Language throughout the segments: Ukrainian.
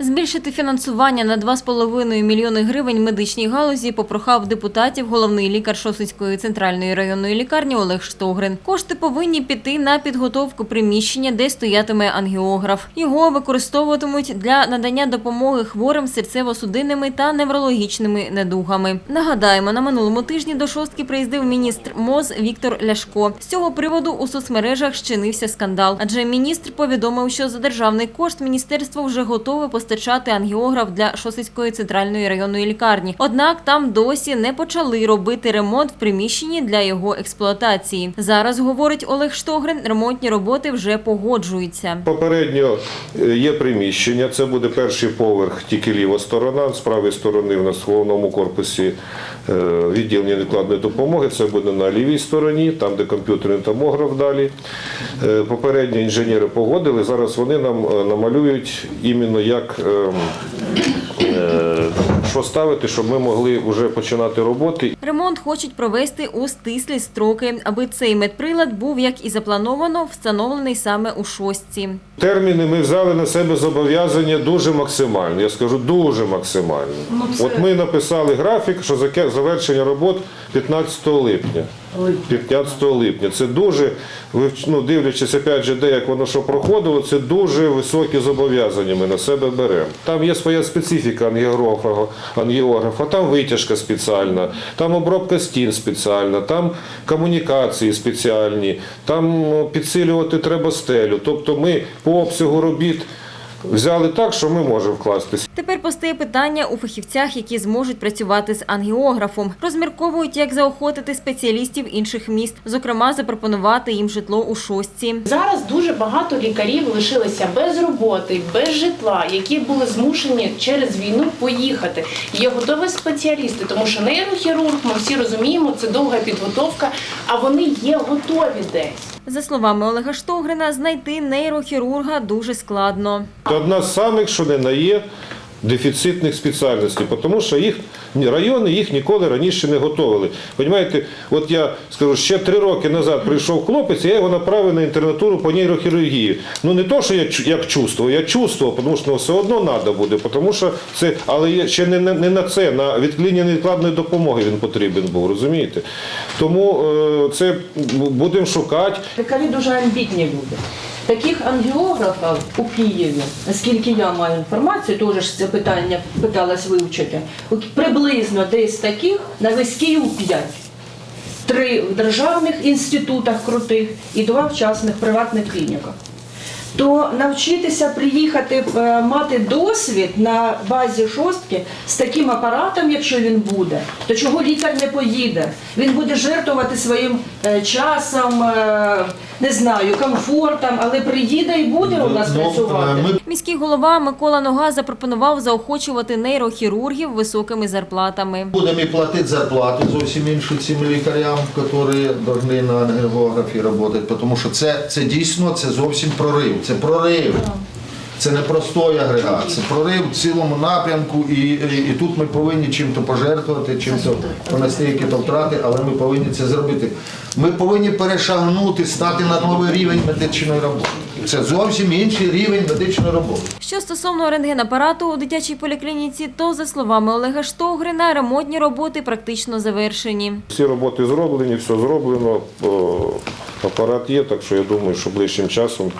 Збільшити фінансування на 2,5 мільйони гривень медичній галузі попрохав депутатів головний лікар Шосицької центральної районної лікарні Олег Штогрин. Кошти повинні піти на підготовку приміщення, де стоятиме ангіограф. Його використовуватимуть для надання допомоги хворим серцево-судинними та неврологічними недугами. Нагадаємо, на минулому тижні до шостки приїздив міністр МОЗ Віктор Ляшко. З цього приводу у соцмережах щинився скандал, адже міністр повідомив, що за державний кошт міністерство вже готове постачати ангіограф для Шосицької центральної районної лікарні. Однак там досі не почали робити ремонт в приміщенні для його експлуатації. Зараз говорить Олег Штогрин, ремонтні роботи вже погоджуються. Попередньо е, є приміщення, це буде перший поверх, тільки ліва сторона. З правої сторони в нас в головному корпусі е, відділення невідкладної допомоги. Це буде на лівій стороні, там де комп'ютерний томограф далі. Е, Попередньо інженери погодили. Зараз вони нам намалюють іменно як е, е, що ставити, щоб ми могли вже починати роботи. Ремонт хочуть провести у стислі строки, аби цей медприлад був, як і заплановано, встановлений саме у шостці. Терміни ми взяли на себе зобов'язання дуже максимально. Я скажу дуже максимально. От ми написали графік, що завершення робот 15 липня. 15 липня. Це дуже, ну, дивлячись, опять же, де як воно що проходило, це дуже високі зобов'язання ми на себе беремо. Там є своя специфіка ангіографа, ангіографа, там витяжка спеціальна, там обробка стін спеціальна, там комунікації спеціальні, там ну, підсилювати треба стелю. Тобто ми по обсягу робіт взяли так, що ми можемо вкластися. Тепер постає питання у фахівцях, які зможуть працювати з ангіографом. Розмірковують, як заохотити спеціалістів інших міст, зокрема, запропонувати їм житло у шостці. Зараз дуже багато лікарів лишилися без роботи, без житла, які були змушені через війну поїхати. Є готові спеціалісти, тому що нейрохірург, ми всі розуміємо, це довга підготовка, а вони є готові десь. За словами Олега Штогрина, знайти нейрохірурга дуже складно. Одна з самих, що не на є, дефіцитних спеціальностей, тому що їх райони їх ніколи раніше не готували. Понімаєте, от я скажу, ще три роки назад прийшов хлопець, я його направив на інтернатуру по нейрохірургії. Ну не то, що я як чувствував, я чувствував, тому що ну, все одно треба буде, тому що це, але ще не, не на це, на відклінення невідкладної допомоги він потрібен був, розумієте? Тому е, це будемо шукати. Лікарі дуже амбітні люди. Таких ангіографів у Києві, наскільки я маю інформацію, теж це питання питалась вивчити. Приблизно десь таких на весь Київ 5. Три в державних інститутах крутих і два в частних приватних клініках. То навчитися приїхати, е, мати досвід на базі шостки з таким апаратом, якщо він буде, то чого лікар не поїде? Він буде жертвувати своїм е, часом, е, не знаю, комфортом, але приїде і буде у нас працювати. Міський голова Микола Нога запропонував заохочувати нейрохірургів високими зарплатами. будемо і платити зарплати зовсім інші цим лікарям, які повинні на ангіографії працювати, тому що це, це дійсно це зовсім прорив. Це прорив. Це не простой агрегат, це прорив в цілому напрямку, і, і, і тут ми повинні чим-то пожертвувати, чим-то понести якісь втрати, але ми повинні це зробити. Ми повинні перешагнути, стати на новий рівень медичної роботи. Це зовсім інший рівень медичної роботи. Що стосовно рентгенапарату у дитячій поліклініці, то за словами Олега Штогрина, ремонтні роботи практично завершені. Всі роботи зроблені, все зроблено, о, апарат є, так що я думаю, що ближчим часом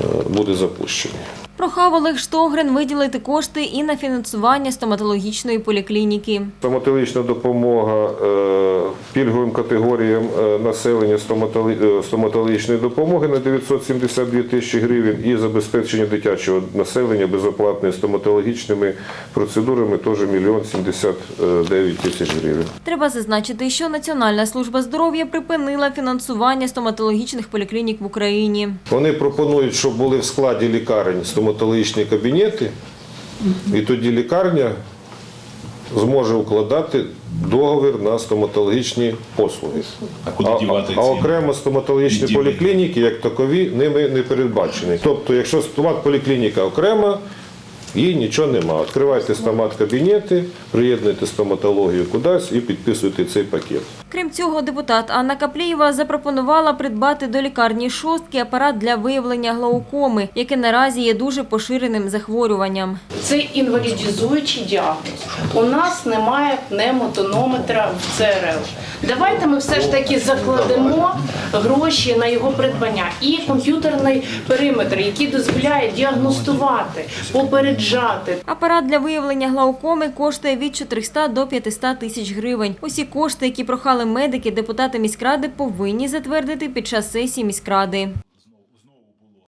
е, буде запущений. Прохав Олег Штогрин виділити кошти і на фінансування стоматологічної поліклініки. Стоматологічна допомога е, пільговим категоріям е, населення е, стоматологічної допомоги на 972 тисячі гривень і забезпечення дитячого населення безоплатними стоматологічними процедурами теж мільйон 79 тисяч гривень. Треба зазначити, що Національна служба здоров'я припинила фінансування стоматологічних поліклінік в Україні. Вони пропонують, щоб були в складі лікарень стоматологічні кабінети, і тоді лікарня зможе укладати договір на стоматологічні послуги. А а, а окремо стоматологічні поліклініки, як такові, ними не передбачені. Тобто, якщо стомат поліклініка окрема, І нічого нема. Відкривайте стомат-кабінети, приєднуйте стоматологію кудись і підписуйте цей пакет. Крім цього, депутат Анна Каплієва запропонувала придбати до лікарні шостки апарат для виявлення глаукоми, яке наразі є дуже поширеним захворюванням. Це інвалідізуючий діагноз. У нас немає пневмотонометра в ЦРЛ. Давайте ми все ж таки закладемо гроші на його придбання і комп'ютерний периметр, який дозволяє діагностувати, попереджати. Апарат для виявлення глаукоми коштує від 400 до 500 тисяч гривень. Усі кошти, які прохали медики, депутати міськради повинні затвердити під час сесії міськради.